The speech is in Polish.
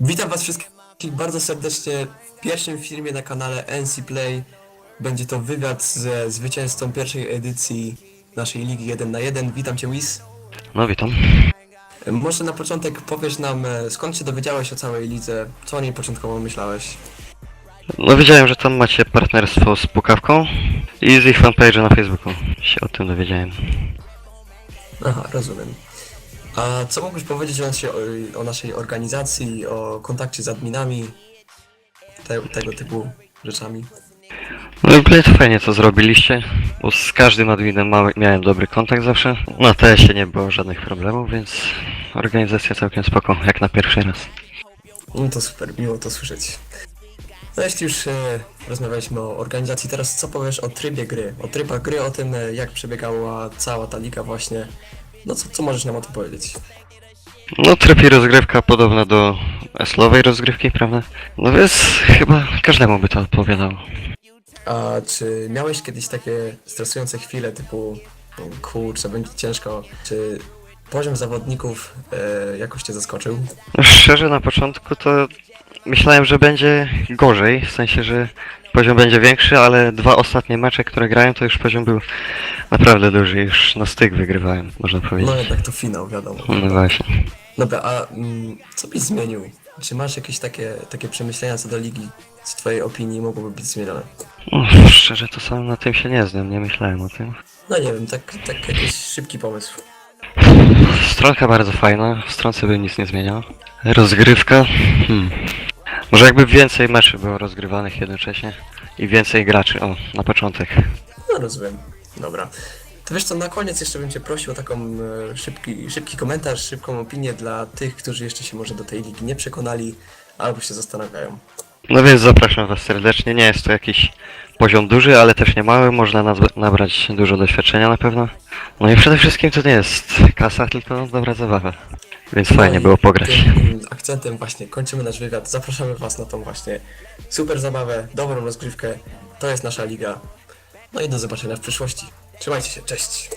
Witam was wszystkich bardzo serdecznie w pierwszym filmie na kanale NC Play. Będzie to wywiad ze zwycięzcą pierwszej edycji naszej ligi 1 na 1. Witam cię Wiz. No witam. Może na początek powiesz nam e, skąd się dowiedziałeś o całej lidze, co o niej początkowo myślałeś? No wiedziałem, że tam macie partnerstwo z Pukawką i z ich fanpage'a na Facebooku się o tym dowiedziałem. Aha, rozumiem. A co mógłbyś powiedzieć o, naszej- o, naszej organizacji, o kontakcie z adminami, te, tego typu rzeczami? No i fajnie co zrobiliście, bo z każdym adminem ma, miałem dobry kontakt zawsze. Na TS-ie nie było żadnych problemów, więc organizacja całkiem spoko, jak na pierwszy raz. No to super, miło to słyszeć. No jeśli już e, rozmawialiśmy o organizacji, teraz co powiesz o trybie gry? O trybach gry, o tym e, jak przebiegała cała ta liga właśnie. No co, co możesz nam o tym powiedzieć? No tryb i rozgrywka podobna do eslowej rozgrywki, prawda? No więc chyba każdemu by to odpowiadało. A czy miałeś kiedyś takie stresujące chwile typu no, kurczę, będzie ciężko, czy poziom zawodników e, jakoś cię zaskoczył? No, Szczerze na początku to myślałem, że będzie gorzej, w sensie, że poziom będzie większy, ale dwa ostatnie mecze, które grałem, to już poziom był naprawdę duży, już na styk wygrywałem, można powiedzieć. No jednak to finał, wiadomo. No właśnie. Dobra, a mm, co byś zmienił? Czy masz jakieś takie, takie przemyślenia co do ligi? Z twojej opinii mogłoby być zmienione? No, szczerze to sam na tym się nie znam, nie myślałem o tym. No nie wiem, tak, tak jakiś szybki pomysł. Stronka bardzo fajna, w stronce bym nic nie zmieniał. Rozgrywka? Hmm. Może jakby więcej meczy było rozgrywanych jednocześnie i więcej graczy, o, na początek. No rozumiem. Dobra. To wiesz co, na koniec jeszcze bym cię prosił o taką e, szybki, szybki komentarz, szybką opinię dla tych, którzy jeszcze się może do tej ligi nie przekonali albo się zastanawiają. No więc zapraszam Was serdecznie. Nie jest to jakiś poziom duży, ale też nie mały. Można nabrać dużo doświadczenia na pewno. No i przede wszystkim to nie jest kasa, tylko dobra zabawa. Więc fajnie No było pograć. Tym akcentem właśnie kończymy nasz wywiad. Zapraszamy was na tą właśnie super zabawę, dobrą rozgrywkę. To jest nasza liga. No i do zobaczenia w przyszłości. Trzymajcie się, cześć!